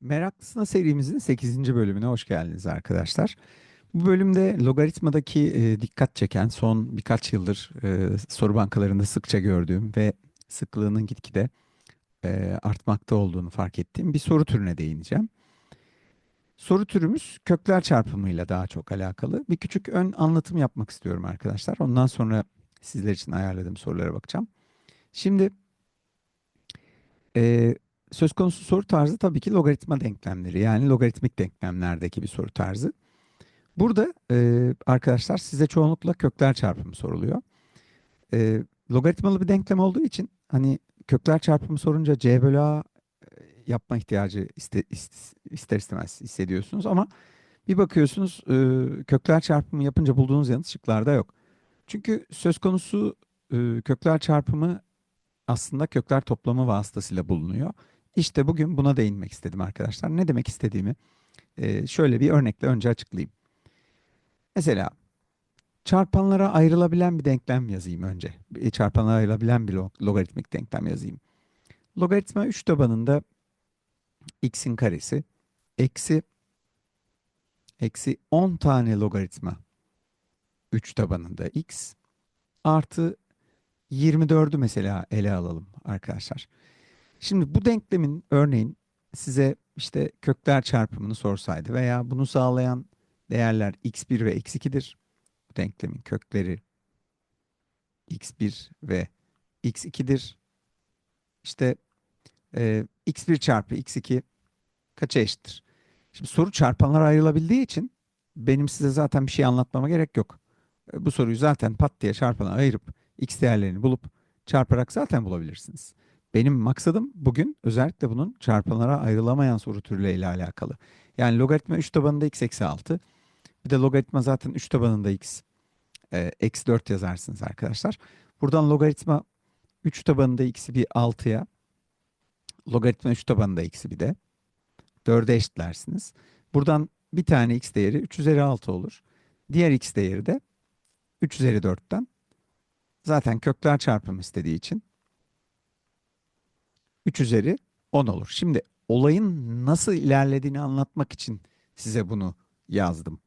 Meraklısına serimizin 8. bölümüne hoş geldiniz arkadaşlar. Bu bölümde logaritmadaki e, dikkat çeken son birkaç yıldır e, soru bankalarında sıkça gördüğüm ve sıklığının gitgide e, artmakta olduğunu fark ettiğim bir soru türüne değineceğim. Soru türümüz kökler çarpımıyla daha çok alakalı. Bir küçük ön anlatım yapmak istiyorum arkadaşlar. Ondan sonra sizler için ayarladığım sorulara bakacağım. Şimdi e, söz konusu soru tarzı tabii ki logaritma denklemleri yani logaritmik denklemlerdeki bir soru tarzı. Burada e, arkadaşlar size çoğunlukla kökler çarpımı soruluyor. E, logaritmalı bir denklem olduğu için hani kökler çarpımı sorunca c bölü a e, yapma ihtiyacı iste, ister istemez hissediyorsunuz ama bir bakıyorsunuz e, kökler çarpımı yapınca bulduğunuz yanıt şıklarda yok. Çünkü söz konusu e, kökler çarpımı aslında kökler toplamı vasıtasıyla bulunuyor. İşte bugün buna değinmek istedim arkadaşlar. Ne demek istediğimi e, şöyle bir örnekle önce açıklayayım. Mesela çarpanlara ayrılabilen bir denklem yazayım önce. Bir çarpanlara ayrılabilen bir logaritmik denklem yazayım. Logaritma 3 tabanında x'in karesi eksi eksi 10 tane logaritma 3 tabanında x artı 24'ü mesela ele alalım arkadaşlar. Şimdi bu denklemin örneğin size işte kökler çarpımını sorsaydı veya bunu sağlayan değerler x1 ve x2'dir. Bu denklemin kökleri x1 ve x2'dir. İşte e, x1 çarpı x2 kaça eşittir? Şimdi soru çarpanlara ayrılabildiği için benim size zaten bir şey anlatmama gerek yok. E, bu soruyu zaten pat diye çarpana ayırıp x değerlerini bulup çarparak zaten bulabilirsiniz. Benim maksadım bugün özellikle bunun çarpanlara ayrılamayan soru türleriyle alakalı. Yani logaritma 3 tabanında x eksi 6. Bir de logaritma zaten 3 tabanında x e, eksi 4 yazarsınız arkadaşlar. Buradan logaritma 3 tabanında x'i bir 6'ya logaritma 3 tabanında x'i bir de 4'e eşitlersiniz. Buradan bir tane x değeri 3 üzeri 6 olur. Diğer x değeri de 3 üzeri 4'ten zaten kökler çarpımı istediği için 3 üzeri 10 olur. Şimdi olayın nasıl ilerlediğini anlatmak için size bunu yazdım.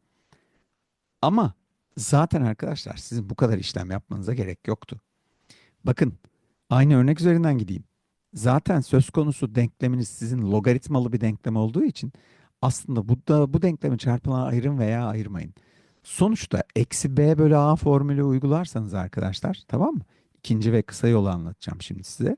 Ama zaten arkadaşlar sizin bu kadar işlem yapmanıza gerek yoktu. Bakın aynı örnek üzerinden gideyim. Zaten söz konusu denkleminiz sizin logaritmalı bir denklem olduğu için aslında bu da bu denklemi çarpına ayırın veya ayırmayın. Sonuçta eksi b bölü a formülü uygularsanız arkadaşlar tamam mı? İkinci ve kısa yolu anlatacağım şimdi size.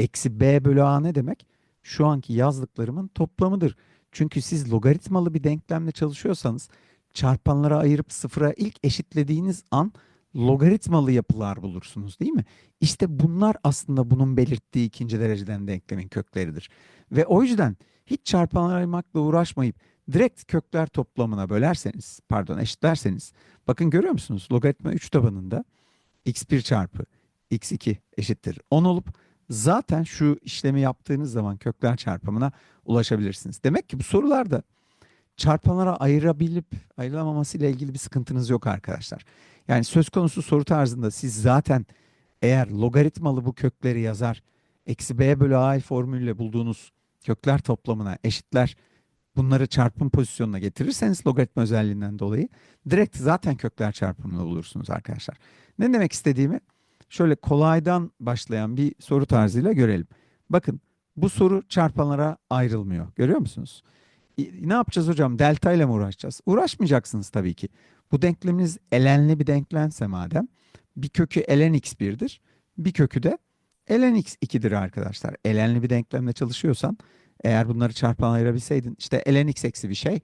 Eksi b bölü a ne demek? Şu anki yazdıklarımın toplamıdır. Çünkü siz logaritmalı bir denklemle çalışıyorsanız çarpanlara ayırıp sıfıra ilk eşitlediğiniz an logaritmalı yapılar bulursunuz değil mi? İşte bunlar aslında bunun belirttiği ikinci dereceden denklemin kökleridir. Ve o yüzden hiç çarpanlara ayırmakla uğraşmayıp direkt kökler toplamına bölerseniz, pardon eşitlerseniz, bakın görüyor musunuz? Logaritma 3 tabanında x1 çarpı x2 eşittir 10 olup zaten şu işlemi yaptığınız zaman kökler çarpımına ulaşabilirsiniz. Demek ki bu sorularda çarpanlara ayırabilip ayrılamaması ile ilgili bir sıkıntınız yok arkadaşlar. Yani söz konusu soru tarzında siz zaten eğer logaritmalı bu kökleri yazar, eksi b bölü a formülüyle bulduğunuz kökler toplamına eşitler bunları çarpım pozisyonuna getirirseniz logaritma özelliğinden dolayı direkt zaten kökler çarpımını bulursunuz arkadaşlar. Ne demek istediğimi şöyle kolaydan başlayan bir soru tarzıyla görelim. Bakın bu soru çarpanlara ayrılmıyor. Görüyor musunuz? Ne yapacağız hocam? Delta ile mi uğraşacağız? Uğraşmayacaksınız tabii ki. Bu denkleminiz elenli bir denklemse madem bir kökü ln x1'dir. Bir kökü de ln x2'dir arkadaşlar. Elenli bir denklemle çalışıyorsan eğer bunları çarpan ayırabilseydin işte ln x eksi bir şey,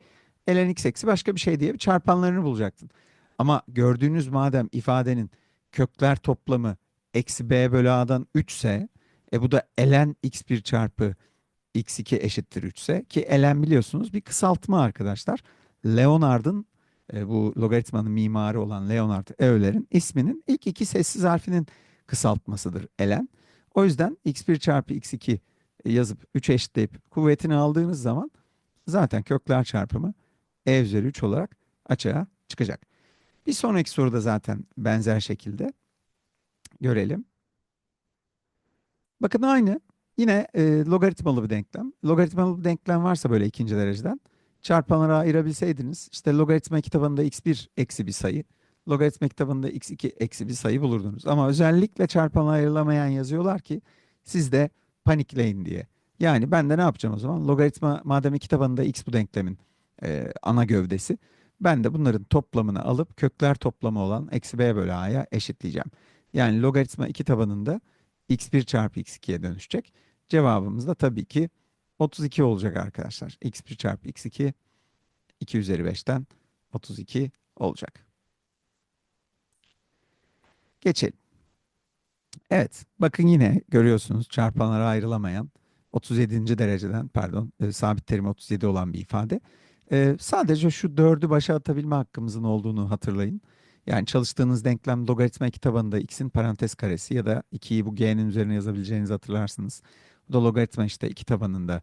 ln x eksi başka bir şey diye bir çarpanlarını bulacaktın. Ama gördüğünüz madem ifadenin kökler toplamı eksi b bölü a'dan 3 ise e bu da ln x1 çarpı x2 eşittir 3 ise ki ln biliyorsunuz bir kısaltma arkadaşlar. Leonard'ın e, bu logaritmanın mimarı olan Leonard Euler'in isminin ilk iki sessiz harfinin kısaltmasıdır ln. O yüzden x1 çarpı x2 yazıp 3 eşitleyip kuvvetini aldığınız zaman zaten kökler çarpımı e üzeri 3 olarak açığa çıkacak. Bir sonraki soruda zaten benzer şekilde görelim. Bakın aynı Yine e, logaritmalı bir denklem. Logaritmalı bir denklem varsa böyle ikinci dereceden çarpanlara ayırabilseydiniz işte logaritma kitabında x1 eksi bir sayı, logaritma kitabında x2 eksi bir sayı bulurdunuz. Ama özellikle çarpana ayrılamayan yazıyorlar ki siz de panikleyin diye. Yani ben de ne yapacağım o zaman? Logaritma madem iki tabanında x bu denklemin e, ana gövdesi. Ben de bunların toplamını alıp kökler toplamı olan eksi b bölü a'ya eşitleyeceğim. Yani logaritma iki tabanında x1 çarpı x2'ye dönüşecek. Cevabımız da tabii ki 32 olacak arkadaşlar. x1 çarpı x2 2 üzeri 5'ten 32 olacak. Geçelim. Evet, bakın yine görüyorsunuz çarpanlara ayrılamayan 37. dereceden pardon e, sabit terim 37 olan bir ifade. E, sadece şu 4'ü başa atabilme hakkımızın olduğunu hatırlayın. Yani çalıştığınız denklem logaritma kitabında x'in parantez karesi ya da 2'yi bu g'nin üzerine yazabileceğinizi hatırlarsınız. Bu da logaritma işte 2 tabanında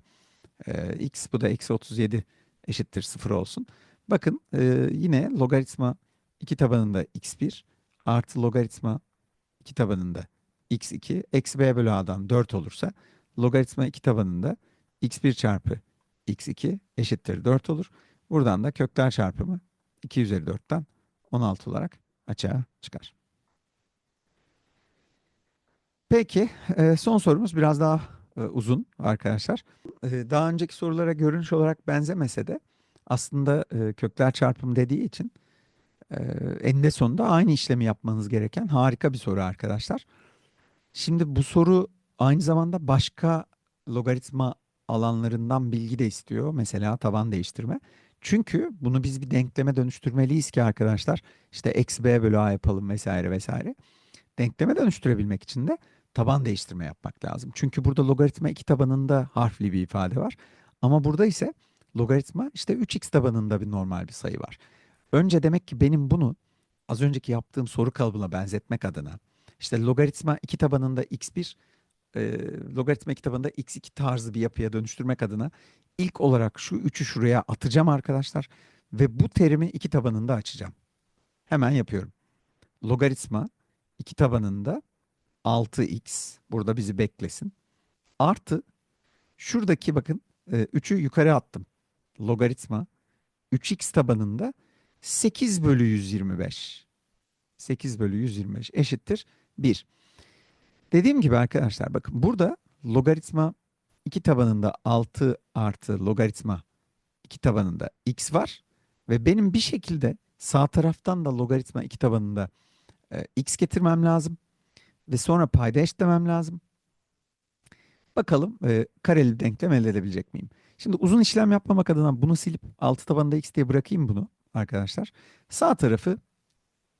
e, x bu da eksi 37 eşittir 0 olsun. Bakın e, yine logaritma 2 tabanında x1 artı logaritma 2 tabanında x2 eksi b bölü a'dan 4 olursa logaritma 2 tabanında x1 çarpı x2 eşittir 4 olur. Buradan da kökler çarpımı 2 üzeri 4'ten 16 olarak açığa çıkar. Peki e, son sorumuz biraz daha e, uzun arkadaşlar. E, daha önceki sorulara görünüş olarak benzemese de aslında kökler çarpımı dediği için eninde sonunda aynı işlemi yapmanız gereken harika bir soru arkadaşlar. Şimdi bu soru aynı zamanda başka logaritma alanlarından bilgi de istiyor. Mesela taban değiştirme. Çünkü bunu biz bir denkleme dönüştürmeliyiz ki arkadaşlar işte eksi b bölü a yapalım vesaire vesaire. Denkleme dönüştürebilmek için de taban değiştirme yapmak lazım. Çünkü burada logaritma 2 tabanında harfli bir ifade var. Ama burada ise logaritma işte 3x tabanında bir normal bir sayı var. Önce demek ki benim bunu az önceki yaptığım soru kalıbına benzetmek adına işte logaritma 2 tabanında x1 e, logaritma kitabında x2 tarzı bir yapıya dönüştürmek adına ilk olarak şu 3'ü şuraya atacağım arkadaşlar ve bu terimi iki tabanında açacağım. Hemen yapıyorum. Logaritma iki tabanında 6x burada bizi beklesin. Artı şuradaki bakın 3'ü yukarı attım. Logaritma 3x tabanında 8 bölü 125. 8 bölü 125 eşittir 1. Dediğim gibi arkadaşlar bakın burada logaritma 2 tabanında 6 artı logaritma 2 tabanında x var. Ve benim bir şekilde sağ taraftan da logaritma 2 tabanında e, x getirmem lazım. Ve sonra payda eşitlemem lazım. Bakalım e, kareli denklem elde edebilecek miyim? Şimdi uzun işlem yapmamak adına bunu silip 6 tabanında x diye bırakayım bunu arkadaşlar. Sağ tarafı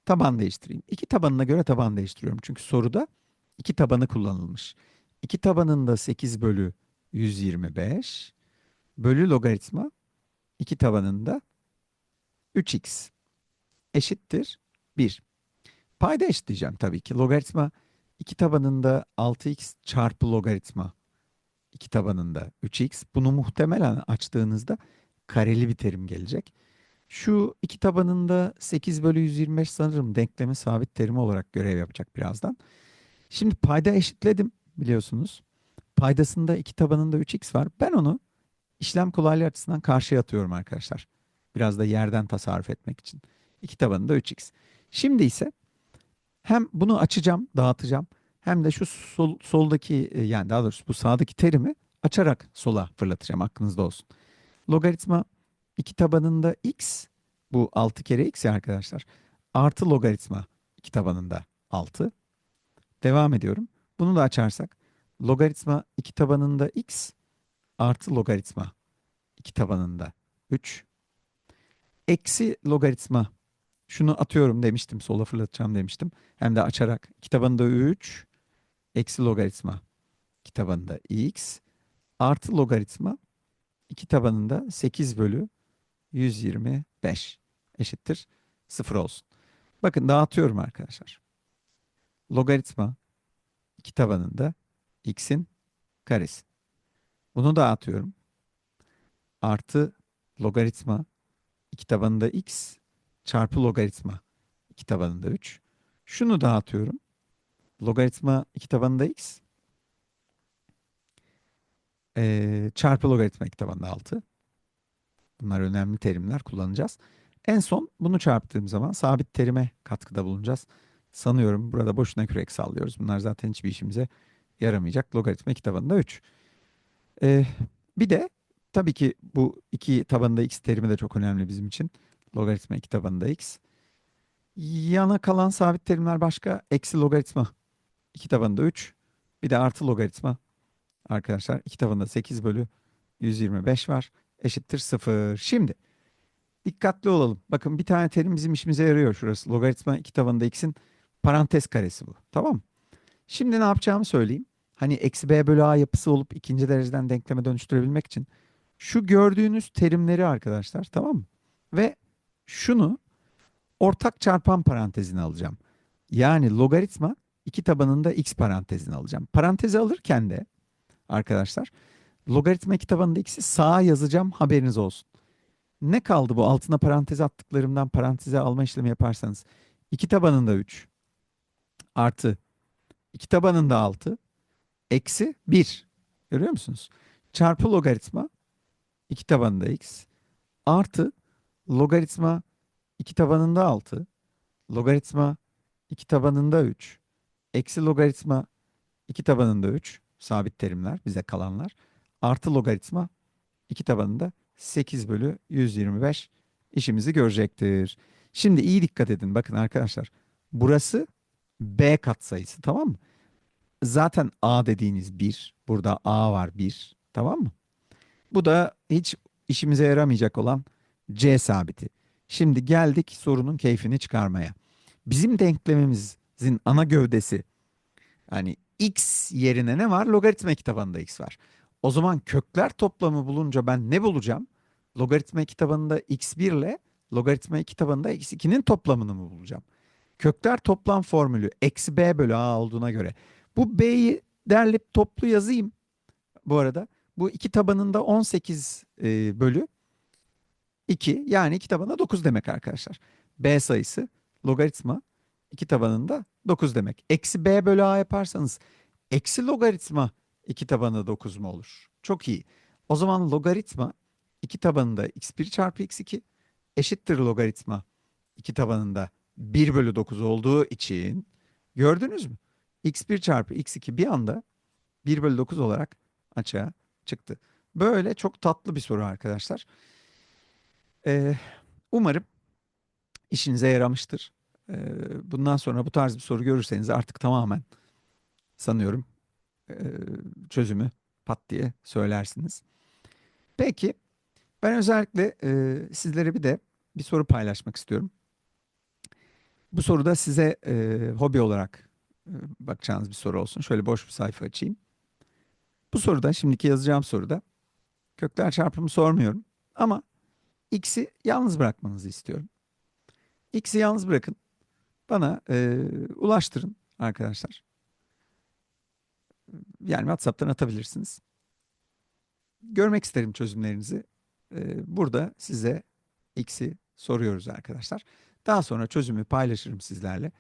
taban değiştireyim. İki tabanına göre taban değiştiriyorum. Çünkü soruda iki tabanı kullanılmış. İki tabanında 8 bölü 125 bölü logaritma 2 tabanında 3x eşittir 1. Payda eşitleyeceğim tabii ki. Logaritma 2 tabanında 6x çarpı logaritma 2 tabanında 3x. Bunu muhtemelen açtığınızda kareli bir terim gelecek. Şu iki tabanında 8 bölü 125 sanırım denklemi sabit terimi olarak görev yapacak birazdan. Şimdi payda eşitledim biliyorsunuz. Paydasında iki tabanında 3x var. Ben onu işlem kolaylığı açısından karşıya atıyorum arkadaşlar. Biraz da yerden tasarruf etmek için. İki tabanında 3x. Şimdi ise hem bunu açacağım, dağıtacağım. Hem de şu sol, soldaki e, yani daha doğrusu bu sağdaki terimi açarak sola fırlatacağım. Aklınızda olsun. Logaritma iki tabanında x bu 6 kere x ya arkadaşlar. Artı logaritma iki tabanında 6. Devam ediyorum. Bunu da açarsak logaritma 2 tabanında x artı logaritma 2 tabanında 3 eksi logaritma şunu atıyorum demiştim sola fırlatacağım demiştim. Hem de açarak 2 tabanında 3 eksi logaritma 2 tabanında x artı logaritma 2 tabanında 8 bölü 125 eşittir 0 olsun. Bakın dağıtıyorum arkadaşlar. Logaritma 2 tabanında x'in karesi. Bunu dağıtıyorum. Artı logaritma 2 tabanında x çarpı logaritma 2 tabanında 3. Şunu dağıtıyorum. Logaritma 2 tabanında x Ee, çarpı logaritma iki tabanında 6. Bunlar önemli terimler kullanacağız. En son bunu çarptığım zaman sabit terime katkıda bulunacağız. Sanıyorum burada boşuna kürek sallıyoruz. Bunlar zaten hiçbir işimize yaramayacak. Logaritma iki tabanında 3. Ee, bir de tabii ki bu iki tabanında x terimi de çok önemli bizim için. Logaritma iki tabanında x. Yana kalan sabit terimler başka. Eksi logaritma 2 tabanında 3. Bir de artı logaritma. Arkadaşlar 2 tabanında 8 bölü 125 var. Eşittir 0. Şimdi dikkatli olalım. Bakın bir tane terim bizim işimize yarıyor şurası. Logaritma 2 tabanında x'in parantez karesi bu. Tamam? Şimdi ne yapacağımı söyleyeyim. Hani eksi b bölü a yapısı olup ikinci dereceden denkleme dönüştürebilmek için şu gördüğünüz terimleri arkadaşlar tamam mı? Ve şunu ortak çarpan parantezine alacağım. Yani logaritma iki tabanında x parantezine alacağım. Parantezi alırken de arkadaşlar logaritma iki tabanında x'i sağa yazacağım haberiniz olsun. Ne kaldı bu altına parantez attıklarımdan paranteze alma işlemi yaparsanız 2 tabanında 3 artı. 2 tabanında 6 eksi 1 görüyor musunuz? Çarpı logaritma 2 tabanında x. Artı logaritma 2 tabanında 6 logaritma 2 tabanında 3 eksi logaritma 2 tabanında 3 sabit terimler bize kalanlar. Artı logaritma 2 tabanında 8 bölü 125 işimizi görecektir. Şimdi iyi dikkat edin. Bakın arkadaşlar burası b katsayısı tamam mı? Zaten a dediğiniz 1 burada a var 1 tamam mı? Bu da hiç işimize yaramayacak olan c sabiti. Şimdi geldik sorunun keyfini çıkarmaya. Bizim denklemimizin ana gövdesi yani x yerine ne var? Logaritma iki tabanında x var. O zaman kökler toplamı bulunca ben ne bulacağım? Logaritma iki tabanında x1 ile logaritma iki tabanında x2'nin toplamını mı bulacağım? Kökler toplam formülü eksi b bölü a olduğuna göre bu b'yi derleyip toplu yazayım. Bu arada bu iki tabanında 18 e, bölü 2 yani iki tabanında 9 demek arkadaşlar. b sayısı logaritma iki tabanında 9 demek. Eksi b bölü a yaparsanız eksi logaritma 2 tabanında 9 mu olur? Çok iyi. O zaman logaritma 2 tabanında x1 çarpı x2 eşittir logaritma 2 tabanında 1 bölü 9 olduğu için gördünüz mü? x1 çarpı x2 bir anda 1 bölü 9 olarak açığa çıktı. Böyle çok tatlı bir soru arkadaşlar. Ee, umarım işinize yaramıştır. Ee, bundan sonra bu tarz bir soru görürseniz artık tamamen sanıyorum e, çözümü pat diye söylersiniz. Peki ben özellikle e, sizlere bir de bir soru paylaşmak istiyorum. Bu soruda size e, hobi olarak e, bakacağınız bir soru olsun. Şöyle boş bir sayfa açayım. Bu soruda şimdiki yazacağım soruda kökler çarpımı sormuyorum ama x'i yalnız bırakmanızı istiyorum. X'i yalnız bırakın. Bana e, ulaştırın arkadaşlar. Yani WhatsApp'tan atabilirsiniz. Görmek isterim çözümlerinizi. E, burada size X'i soruyoruz arkadaşlar. Daha sonra çözümü paylaşırım sizlerle.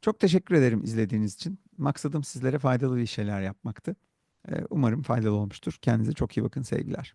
Çok teşekkür ederim izlediğiniz için. Maksadım sizlere faydalı bir şeyler yapmaktı. E, umarım faydalı olmuştur. Kendinize çok iyi bakın sevgiler.